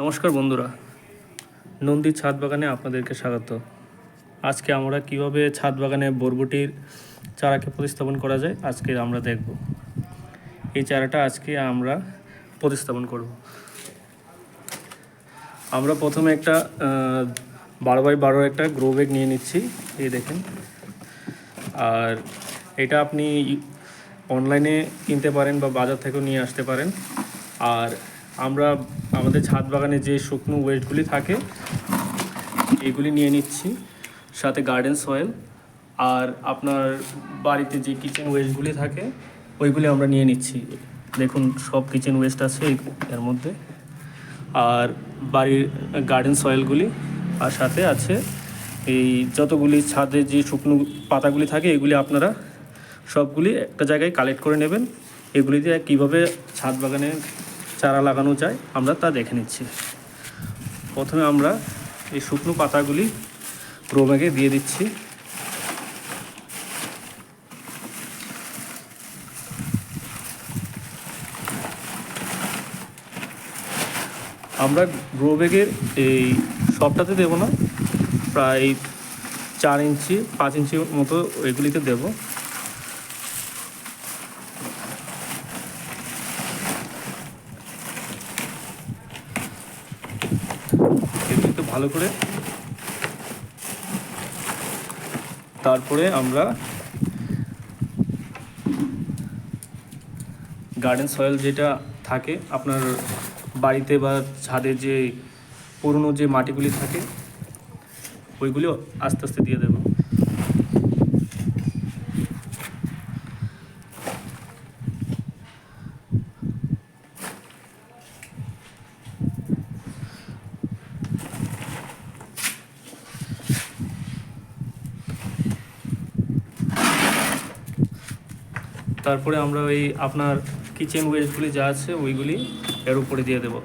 নমস্কার বন্ধুরা। নন্দী ছাদ বাগানে আপনাদেরকে স্বাগত। আজকে আমরা কীভাবে ছাদ বাগানে বরবটির চারাকে প্রতিস্থাপন করা যায়, আজকে আমরা দেখব। এই চারাটা আজকে আমরা প্রতিস্থাপন করব। আমরা প্রথমে একটা বারো বাই বারো একটা গ্রো ব্যাগ নিয়ে নিচ্ছি, এই দেখেন। আর এটা আপনি অনলাইনে কিনতে পারেন বা বাজার থেকেও নিয়ে আসতে পারেন। আর আমরা আমাদের ছাদ বাগানে যে শুকনো ওয়েস্টগুলি থাকে এগুলি নিয়ে নিচ্ছি, সাথে গার্ডেন সয়েল, আর আপনার বাড়িতে যে কিচেন ওয়েস্টগুলি থাকে, ওইগুলি আমরা নিয়ে নিচ্ছি। দেখুন, সব কিচেন ওয়েস্ট আছে এর মধ্যে। আর বাড়ির গার্ডেন সয়েলগুলি, আর সাথে আছে এই যতগুলি ছাদে যে শুকনো পাতাগুলি থাকে, এগুলি আপনারা সবগুলি একটা জায়গায় কালেক্ট করে নেবেন। এগুলি দিয়ে কীভাবে ছাদ বাগানে চারা লাগানো যায়, আমরা তা দেখে নিচ্ছি। প্রথমে আমরা এই শুকনো পাতাগুলি গ্রো ব্যাগে দিয়ে দিচ্ছি। আমরা গ্রো ব্যাগের এই সবটাতে দেবো না, প্রায় চার ইঞ্চি, পাঁচ ইঞ্চি মতো এগুলিতে দেবো এগুলিতে ভালো করে। তারপরে আমরা গার্ডেন সয়েল যেটা থাকে, আপনার বাড়িতে বা ছাদে যে পুরনো যে মাটিগুলি থাকে ওইগুলো আস্তে আস্তে দিয়ে দেবো। তারপরে আমরা ওই আপনার কিচেন ওয়েস্টগুলি যা আছে, ওইগুলি এর উপরে দিয়ে দেবো।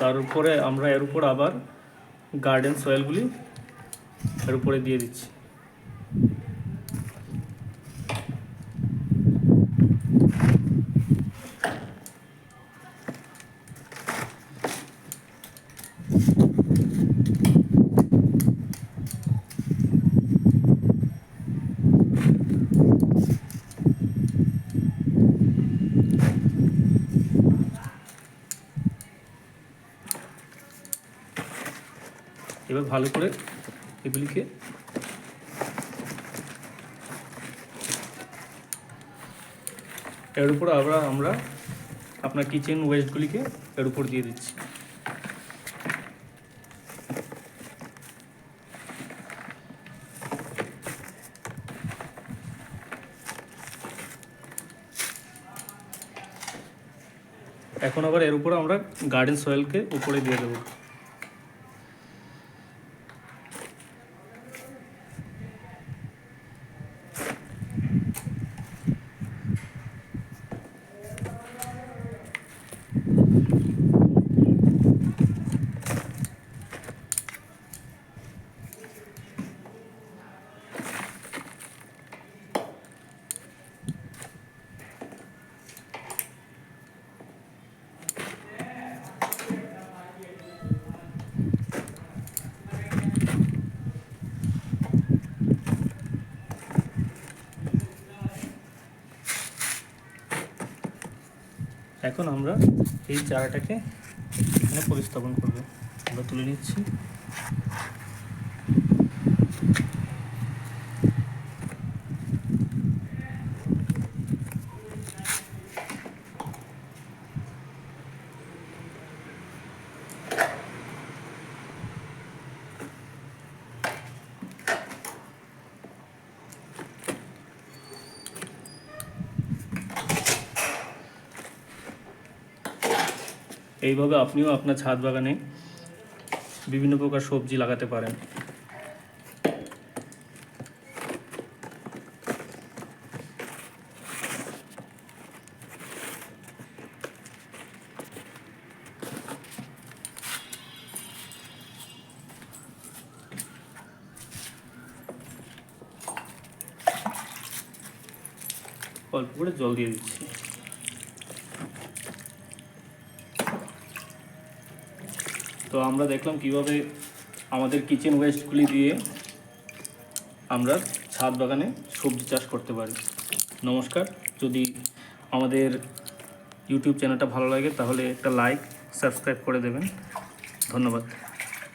তার উপরে আমরা এর উপর আবার গার্ডেন সয়েলগুলি এর উপরে দিয়ে দিচ্ছি। এবার ভালো করে এগুলিকে এর উপর আবার আমরা আপনার কিচেন ওয়েস্টগুলিকে এর উপর দিয়ে দিচ্ছি। এখন আবার এর উপর আমরা গার্ডেন সয়েলকে উপরে দিয়ে দেবো। এখন আমরা এই চারাটাকে এখানে প্রতিস্থাপন করব। আমরা তুলে নিচ্ছি। এইভাবে আপনিও আপনার ছাদ বাগানে বিভিন্ন প্রকার সবজি লাগাতে পারেন। অল্প করে জল দিয়ে দিচ্ছি। তো আমরা দেখলাম কীভাবে আমাদের কিচেন ওয়েস্টগুলি দিয়ে আমরা ছাদ বাগানে সবজি চাষ করতে পারি। নমস্কার, যদি আমাদের ইউটিউব চ্যানেলটা ভালো লাগে, তাহলে একটা লাইক সাবস্ক্রাইব করে দেবেন। ধন্যবাদ।